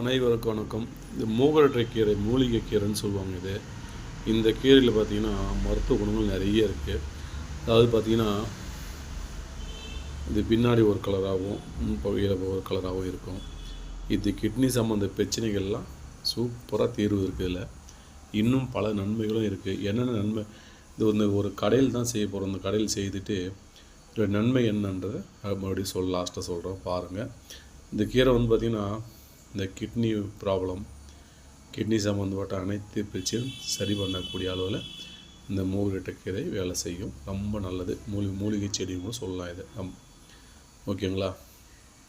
அனைவருக்கும் வணக்கம். இது மூகரட்டை கீரை மூலிகை கீரைன்னு சொல்லுவாங்க இது. இந்த கீரையில் பார்த்தீங்கன்னா மருத்துவ குணங்கள் நிறைய இருக்குது அதாவது பார்த்தீங்கன்னா இது பின்னாடி ஒரு கலராகவும் முன்பகுதியில் ஒரு கலராகவும் இருக்கும். இது கிட்னி சம்மந்த பிரச்சனைகள்லாம் சூப்பராக தீர்வு இருக்குது இதில். இன்னும் பல நன்மைகளும் இருக்குது என்னென்ன நன்மை? இது வந்து ஒரு கடையில் தான் செய்ய போகிறோம் இந்த கடையில் செய்துட்டு நன்மை என்னன்றதை மறுபடியும் சொல் லாஸ்ட்டாக சொல்கிறோம் பாருங்கள் இந்த கீரை வந்து பார்த்திங்கன்னா இந்த கிட்னி ப்ராப்ளம் கிட்னி சம்மந்தப்பட்ட அனைத்து பிரச்சனையும் சரி பண்ணக்கூடிய அளவில் இந்த மூலிகை கீரை வேலை செய்யும். ரொம்ப நல்லது. மூலிகை மூலிகை செடின்னு கூட சொல்லலாம் இது. நம் ஓகேங்களா?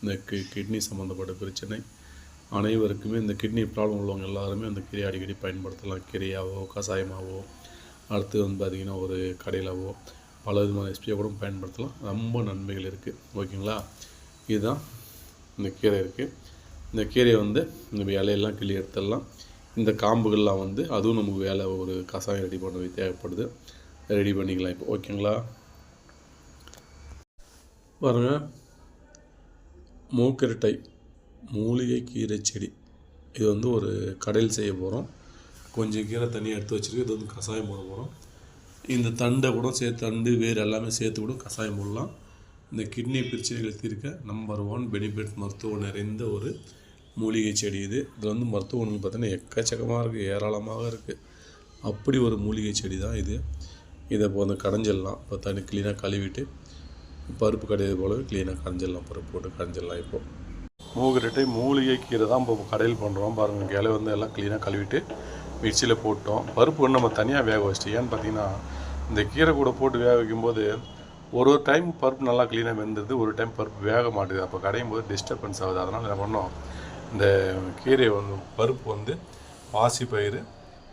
இந்த கி கிட்னி சம்மந்தப்பட்ட பிரச்சனை. அனைவருக்குமே இந்த கிட்னி ப்ராப்ளம் உள்ளவங்க எல்லாருமே அந்த கீரையை அடிக்கடி பயன்படுத்தலாம். கீரையாவோ கஷாயமாவோ அடுத்து வந்து பார்த்திங்கன்னா ஒரு கடையிலவோ பல விதமான ரெசிபியாக கூட பயன்படுத்தலாம். ரொம்ப நன்மைகள் இருக்குது ஓகேங்களா? இதுதான் இந்த கீரை இருக்குது இந்த கீரையை வந்து இந்த இலையெல்லாம் கிள்ளி எடுத்துடலாம். இந்த காம்புகள்லாம் வந்து அதுவும் நமக்கு வேலை ஒரு கசாயம் ரெடி பண்ண தேவைப்படுது. ரெடி பண்ணிக்கலாம் இப்போ. ஓகேங்களா பாருங்க. மூக்கிரட்டை மூலிகை கீரை செடி. இது வந்து ஒரு கடையில் செய்ய போகிறோம் கொஞ்சம் கீரை தனியாக எடுத்து வச்சுருக்கு இது வந்து கஷாயம் போட போகிறோம் இந்த தண்டை கூட சேர்த்து தண்டு வேர் எல்லாமே சேர்த்து கூட கஷாயம் போடலாம். இந்த கிட்னி பிரச்சனைகளை தீர்க்க நம்பர் ஒன் பெனிஃபிட் மருத்துவம் நிறைந்த ஒரு மூலிகை செடி இது. இதில் வந்து மருத்துவ குணங்கள் பார்த்தீங்கன்னா எக்கச்சக்கமாக இருக்குது ஏராளமாக இருக்குது அப்படி ஒரு மூலிகை செடி தான் இது. இதை இப்போ வந்து கடைஞ்சிடலாம். இப்போ தண்ணி க்ளீனாக கழுவிட்டு பருப்பு கடையை போலவே க்ளீனாக கரைஞ்சிடலாம் பருப்பு போட்டு கரைஞ்சிடலாம் இப்போது மூகிரட்டை மூலிகை கீரை தான் இப்போ கடையில் பண்ணுறோம் பாருங்கள் இலை வந்து எல்லாம் க்ளீனாக கழுவிட்டு மிக்சியில் போட்டோம். பருப்பு வந்து நம்ம தனியாக வேக வச்சிட்டு ஏன்னு பார்த்தீங்கன்னா இந்த கீரை கூட போட்டு வேக வைக்கும்போது ஒரு ஒரு டைம் பருப்பு நல்லா க்ளீனாக வெந்துடுது. ஒரு டைம் பருப்பு வேக மாட்டேது. அப்போ கடையும் போது டிஸ்டர்பன்ஸ் ஆகுது. அதனால் என்ன பண்ணோம்? இந்த கீரையை வந்து பருப்பு வந்து பாசி பயிறு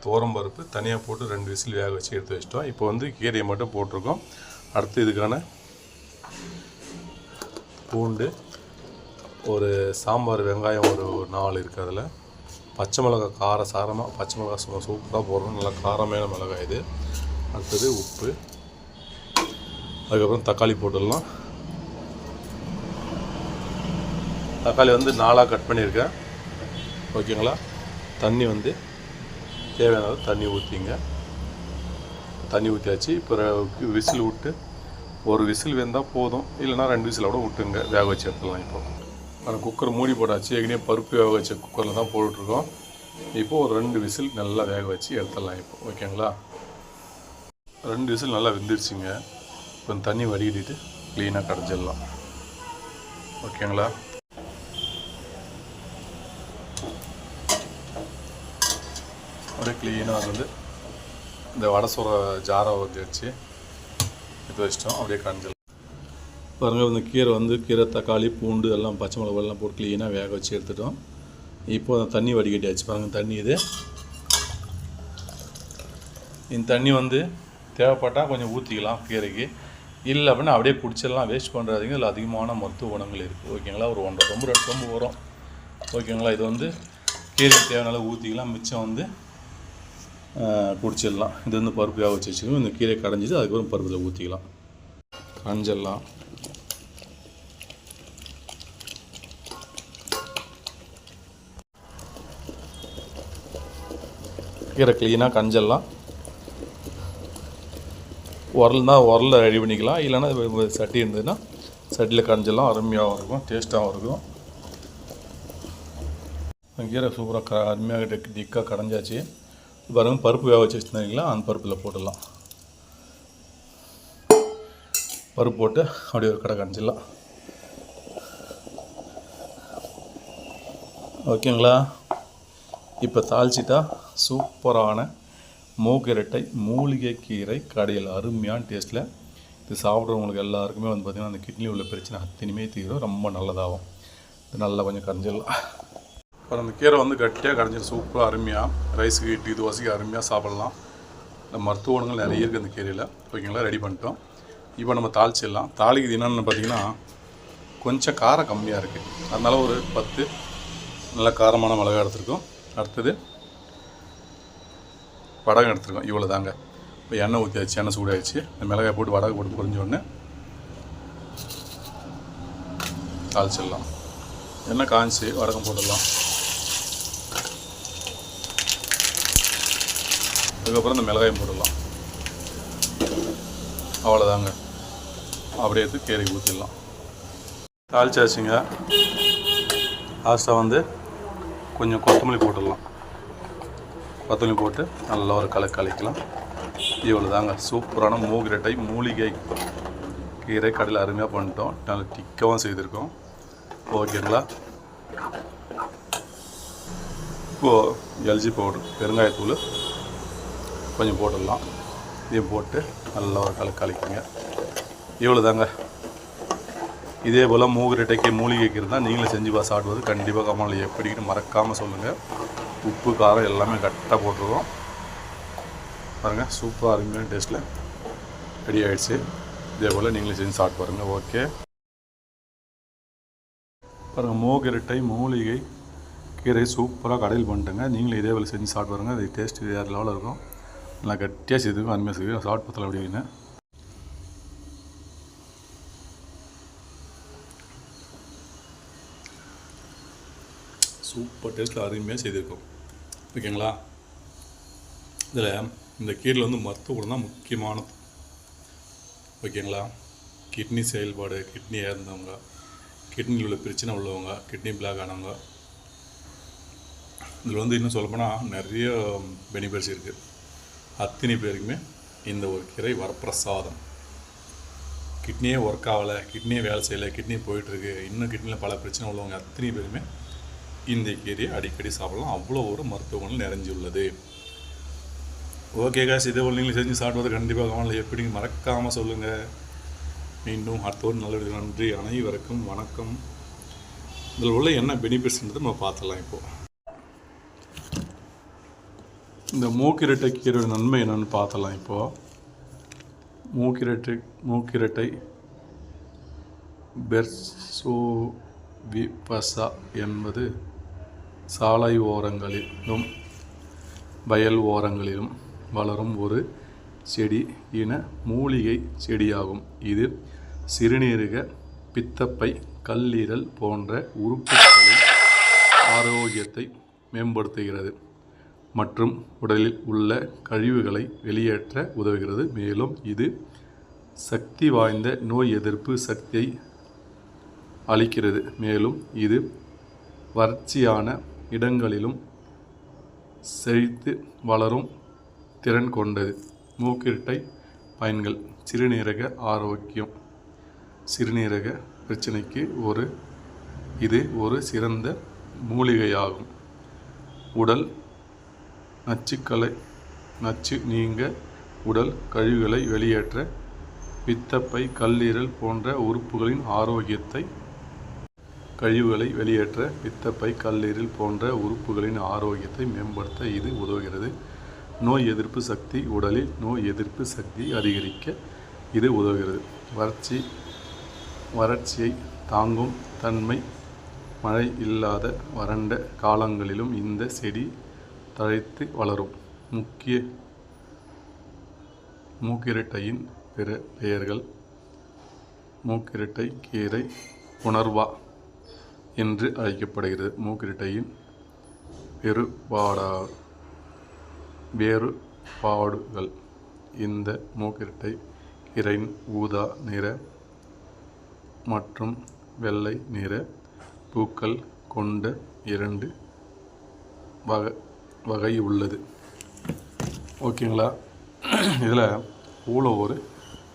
தோரம் பருப்பு தனியாக போட்டு ரெண்டு விசில் வேக வச்சு எடுத்து வச்சிட்டோம். இப்போ வந்து கீரையை மட்டும் போட்டிருக்கோம். அடுத்து இதுக்கான பூண்டு ஒரு சாம்பார் வெங்காயம் ஒரு நாலு இருக்குது அதில். பச்சை மிளகாய் கார சாரமாக பச்சை மிளகாய் சும்மா சூப்பராக போடுறோம் நல்லா காரமான மிளகாய் இது. அடுத்தது உப்பு. அதுக்கப்புறம் தக்காளி போட்டுடலாம். தக்காளி வந்து நாலாக கட் பண்ணியிருக்கேன். ஓகேங்களா? தண்ணி வந்து தேவையான தண்ணி ஊற்றிங்க தண்ணி ஊற்றியாச்சு இப்போ விசில் விட்டு ஒரு விசில் வெந்தால் போதும். இல்லைன்னா ரெண்டு விசில் கூட விட்டுங்க வேக வச்சு எடுத்துடலாம் இப்போ. அந்த குக்கர் மூடி போட்டாச்சு. ஏற்கனவே பருப்பு வேக வச்ச குக்கரில் தான் போட்டுட்ருக்கோம். இப்போது ஒரு ரெண்டு விசில் நல்லா வேக வச்சு எடுத்துடலாம் இப்போ. ஓகேங்களா? ரெண்டு விசில் நல்லா வெந்துருச்சுங்க. கொஞ்சம் தண்ணி வடிகட்டிட்டு க்ளீனாக கடைஞ்சிடலாம். ஓகேங்களா? அப்படியே க்ளீனாக வந்து இந்த வடை சுர ஜாரை ஊற்றி வச்சு எடுத்து வச்சிட்டோம். அப்படியே கடைஞ்சிடலாம். பாருங்கள் இந்த கீரை வந்து கீரை தக்காளி பூண்டு எல்லாம் பச்சை மிளகு எல்லாம் போட்டு க்ளீனாக வேக வச்சு எடுத்துட்டோம். இப்போ அந்த தண்ணி வடிகட்டியாச்சு. பாருங்கள் தண்ணி இது. இந்த தண்ணி வந்து தேவைப்பட்டால் கொஞ்சம் ஊற்றிக்கலாம் கீரைக்கு. இல்லை அப்படின்னா அப்படியே குடிச்சிடலாம். வேஸ்ட் பண்ணுறாதீங்க இதில் அதிகமான மருத்துவ குணங்கள் இருக்குது ஓகேங்களா ஒரு ஒன்றரை ரொம்ப ரெண்டு ரொம்ப வரும். ஓகேங்களா இது வந்து கீரைக்கு தேவையான ஊற்றிக்கலாம் மிச்சம் வந்து குடிச்சிடலாம். இது வந்து பருப்பு வேக வச்சு வச்சுக்கணும். இந்த கீரை கடைஞ்சிட்டு அதுக்கப்புறம் பருப்பில் ஊற்றிக்கலாம் கஞ்சிடலாம் கீரை க்ளீனாக கஞ்சிடலாம் உரல் தான் உரலில் ரெடி பண்ணிக்கலாம். இல்லைன்னா சட்டி இருந்ததுன்னா சட்டியில் கஞ்சிடலாம் அருமையாகவும் இருக்கும். டேஸ்ட்டாகவும் இருக்கும். கீரை சூப்பராக க அருமையாக டிக்காக கடைஞ்சாச்சு. பாருங்க பருப்பு வேக வச்சு வச்சுருந்தீங்களா அந்த பருப்பில் போட்டுடலாம். பருப்பு போட்டு அப்படியே ஒரு கடை கரைஞ்சிடலாம் ஓகேங்களா? இப்போ தாளிச்சிட்டா சூப்பரான மூக்கிரட்டை மூலிகை கீரை கடையில் அருமையான டேஸ்ட்டில் இது சாப்பிட்றவங்களுக்கு எல்லாருக்குமே வந்து பார்த்திங்கன்னா அந்த கிட்னி உள்ள பிரச்சனை அத்தனையுமே தீரும். ரொம்ப நல்லதாகும் இது நல்லா கொஞ்சம் கரைஞ்சிடலாம். அப்புறம் அந்த கீரை வந்து கட்டியாக கரைஞ்சிடும் சூப்பராக அருமையாக ரைஸுக்கு இட்லி தோசைக்கு அருமையாக சாப்பிடலாம். இந்த மருத்துவ குணங்கள் நிறைய இருக்குது அந்த கீரையில். ஓகேங்களா? ரெடி பண்ணிட்டோம். இப்போ நம்ம தாளிச்சிடலாம். தாளிக்கு என்னென்னு பார்த்தீங்கன்னா கொஞ்சம் காரம் கம்மியாக இருக்குது அதனால் ஒரு பத்து நல்ல காரமான மிளகாய் எடுத்துருக்கோம். அடுத்தது வடகம் எடுத்துருக்கோம். இவ்வளோ தாங்க இப்போ எண்ணெய் ஊற்றியாச்சு எண்ணெய் சூடாயிடுச்சு. இந்த மிளகாய் போட்டு வடகை போட்டு பொரிஞ்சோடனே தாளிச்சிடலாம். எண்ணெய் காஞ்சி வடகம் போட்டுடலாம். அதுக்கப்புறம் இந்த மிளகாயும் போட்டுடலாம். அவ்வளோதாங்க அப்படியே எடுத்து கீரை ஊற்றிடலாம் தாளிச்சாச்சுங்க. லாஸ்ட்டாக வந்து கொஞ்சம் கொத்தமல்லி போட்டுடலாம். கொத்தமல்லி போட்டு நல்லா ஒரு கலை கலைக்கலாம். இவ்வளோ தாங்க சூப்பரான மூகிரட்டை மூலிகை கீரை கடையில் அருமையாக பண்ணிட்டோம். நல்லா டிக்கவும் செய்திருக்கோம். ஓகேங்களா? இப்போது எல்ஜி பவுடர் பெருங்காயத்தூள். கொஞ்சம் போட்டுடலாம். இதையும் போட்டு நல்லா ஒரு கலக்கு கலக்கிங்க. இவ்வளோ தாங்க இதே போல் மூகிரட்டைக்கு மூலிகைக்கு இருந்தால் நீங்களும் செஞ்சு பா சாப்பிடுவது கண்டிப்பாக கமலில் எப்படின்னு மறக்காமல் சொல்லுங்கள் உப்பு காரம் எல்லாமே கரெக்டாக போட்டுருவோம். பாருங்கள் சூப்பராக அருமையான டேஸ்ட்டில் ரெடி ஆகிடுச்சு இதே போல் நீங்களும் செஞ்சு சாப்பிட்டு பாருங்கள் ஓகே பாருங்கள் மூகிரட்டை மூலிகை கீரை சூப்பராக கடையில் பண்ணிட்டுங்க நீங்களும் இதே போல் செஞ்சு சாப்பிட்டு பாருங்கள் அது டேஸ்ட் வேறு லெவலில் இருக்கும். நல்லா கட்டியாக செய்துக்கும் அருமையாக செய்யும் சாப்பிட்டு பத்தல அப்படின்னு சூப்பர் டேஸ்ட்டில் அருமையாக செய்திருக்கோம் ஓகேங்களா? இதில் இந்த கீரில் வந்து மருத்துவ குணம் தான் முக்கியமானது. ஓகேங்களா? கிட்னி செயல்பாடு கிட்னி இறந்தவங்க கிட்னியில் உள்ள பிரச்சனை உள்ளவங்க கிட்னி பிளாக் ஆனவங்க. இதில் வந்து இன்னும் சொல்லப்போனால் நிறைய பெனிஃபிட்ஸ் இருக்குது அத்தனை பேருக்குமே இந்த ஒரு கீரை வரப்பிரசாதம். கிட்னியே ஒர்க் ஆகலை கிட்னியே வேலை செய்யலை கிட்னி போயிட்டுருக்கு இன்னும் கிட்னியில் பல பிரச்சனை உள்ளவங்க அத்தனை பேருமே இந்த கீரையை அடிக்கடி சாப்பிடலாம். அவ்வளோ ஒரு மருத்துவ குணம் நிறைஞ்சுள்ளது. ஓகே காசு இதே போல் நீங்கள் செஞ்சு சாப்பிடுவது கண்டிப்பாக கவனம் எப்படி மறக்காமல் சொல்லுங்கள் மீண்டும் அடுத்தவரும் நல்ல நன்றி. அனைவருக்கும் வணக்கம். இதில் உள்ள என்ன பெனிஃபிட்ஸ்ன்றது நம்ம பார்த்துடலாம் இப்போது இந்த மூக்கிரட்டை கீரையோட நன்மை என்னென்னு பார்த்தலாம் இப்போது மூக்கிரட்டை மூக்கிரட்டை பெர்சோவிபசா என்பது சாலை ஓரங்களிலும் வயல் ஓரங்களிலும் வளரும் ஒரு செடி இன மூலிகை செடியாகும். இது சிறுநீரக பித்தப்பை கல்லீரல் போன்ற உறுப்புகளின் ஆரோக்கியத்தை மேம்படுத்துகிறது. மற்றும் உடலில் உள்ள கழிவுகளை வெளியேற்ற உதவுகிறது. மேலும் இது சக்தி வாய்ந்த நோய் எதிர்ப்பு சக்தியை அளிக்கிறது. மேலும் இது வறட்சியான இடங்களிலும் செழித்து வளரும் திறன் கொண்டது. மூக்கிரட்டை பயன்கள். சிறுநீரக ஆரோக்கியம். சிறுநீரக பிரச்சனைக்கு ஒரு இது ஒரு சிறந்த மூலிகையாகும். உடல் நச்சுக்களை நச்சு நீங்க உடல் கழிவுகளை வெளியேற்ற பித்தப்பை கல்லீரல் போன்ற உறுப்புகளின் ஆரோக்கியத்தை கழிவுகளை வெளியேற்ற பித்தப்பை கல்லீரல் போன்ற உறுப்புகளின் ஆரோக்கியத்தை மேம்படுத்த இது உதவுகிறது. நோய் எதிர்ப்பு சக்தி உடலில் நோய் எதிர்ப்பு சக்தி அதிகரிக்க இது உதவுகிறது. வறட்சி வறட்சியை தாங்கும் தன்மை மழை இல்லாத வறண்ட காலங்களிலும் இந்த செடி தழைத்து வளரும். முக்கிய மூக்கிரட்டையின் பிற பெயர்கள் மூக்கிரட்டை கீரை உணர்வா என்று அழைக்கப்படுகிறது. மூக்கிரட்டையின் பெருபாடா வேறுபாடுகள் இந்த மூக்கிரட்டை கீரையின் ஊதா நிற மற்றும் வெள்ளை நிற பூக்கள் கொண்ட இரண்டு வகை வகை உள்ளது. ஓகேங்களா? இதில் இவ்வளோ ஒரு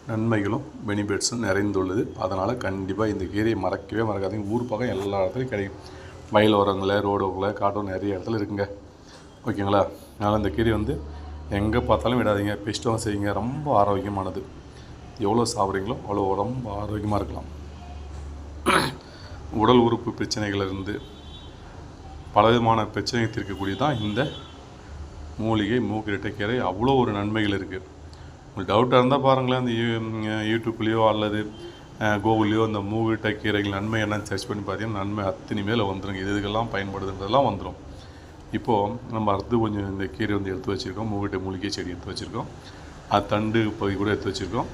நன்மைகளும் பெனிஃபிட்ஸும் நிறைந்துள்ளது. அதனால் கண்டிப்பாக இந்த கீரையை மறக்கவே மறக்காதீங்க. ஊர் பக்கம் எல்லா இடத்துலையும் கிடைக்கும். வயல் ஓரங்களில் ரோடுகளில் காட்டும் நிறைய இடத்துல இருக்குங்க. ஓகேங்களா? அதனால் இந்த கீரை வந்து எங்கே பார்த்தாலும் விடாதீங்க. பெஸ்ட்டும் செய்யுங்க. ரொம்ப ஆரோக்கியமானது. எவ்வளோ சாப்பிட்றீங்களோ அவ்வளோ ரொம்ப ஆரோக்கியமாக இருக்கலாம். உடல் உறுப்பு பிரச்சனைகளிலிருந்து பலவிதமான பிரச்சனையை தீர்க்கக்கூடிய தான் இந்த மூலிகை மூக்கிரட்டை கீரை அவ்வளோ ஒரு நன்மைகள் இருக்குது உங்களுக்கு டவுட்டாக இருந்தால் பாருங்களேன் அந்த யூ யூடியூப்லேயோ அல்லது கூகுள்லேயோ இந்த மூக்கிரட்டை கீரைகள் நன்மை என்னன்னு சர்ச் பண்ணி பார்த்தீங்கன்னா நன்மை அத்தனை மேலே வந்துடும் இது இதுக்கெல்லாம் பயன்படுதுன்றதெல்லாம் வந்துடும் இப்போது நம்ம அடுத்து கொஞ்சம் இந்த கீரை வந்து எடுத்து வச்சுருக்கோம். மூக்கிட்டை மூலிகை செடி எடுத்து வச்சுருக்கோம். அது தண்டு பகுதி கூட எடுத்து வச்சுருக்கோம்.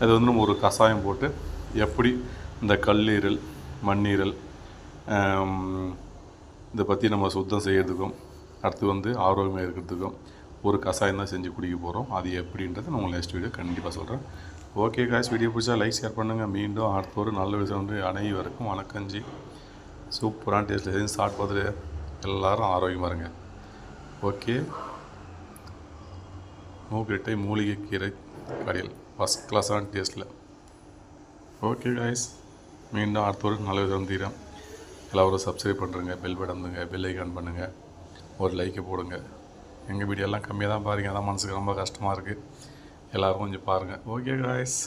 அது வந்து நம்ம ஒரு கஷாயம் போட்டு எப்படி இந்த கல்லீரல் மண்ணீரல் இதை பற்றி நம்ம சுத்தம் செய்கிறதுக்கும் அடுத்து வந்து ஆரோக்கியமாக இருக்கிறதுக்கும் ஒரு கஷாயம் தான் செஞ்சு குடிக்க போகிறோம் அது எப்படின்றத நான் உங்களுக்கு நெக்ஸ்ட் வீடியோ கண்டிப்பாக சொல்கிறேன் ஓகே காய்ஸ் வீடியோ பிடிச்சா லைக் ஷேர் பண்ணுங்கள் மீண்டும் அடுத்த ஒரு நல்ல விஷயம் வந்து அனைவருக்கும் வணக்கஞ்சி சூப்பரான டேஸ்ட்டில் செஞ்சு சாப்பிட்டு பார்த்துட்டு எல்லோரும் ஆரோக்கியமாக இருங்க. ஓகே மூக்கிட்டை மூலிகை கீரை கடையில். ஃபஸ்ட் கிளாஸான டேஸ்ட்டில் ஓகே காய்ஸ் மீண்டும் அடுத்த ஒரு நல்ல விஷயம் தீரம் எல்லோரும் சப்ஸ்கிரைப் பண்ணுறங்க பெல் படந்துங்க பெல் ஐக்கான் பண்ணுங்கள் ஒரு லைக்கை போடுங்க. எங்கள் வீடியோலாம் கம்மியாக தான் பாருங்கள் அதான் மனசுக்கு ரொம்ப கஷ்டமாக இருக்குது எல்லோரும் கொஞ்சம் பாருங்கள் ஓகே காய்ஸ்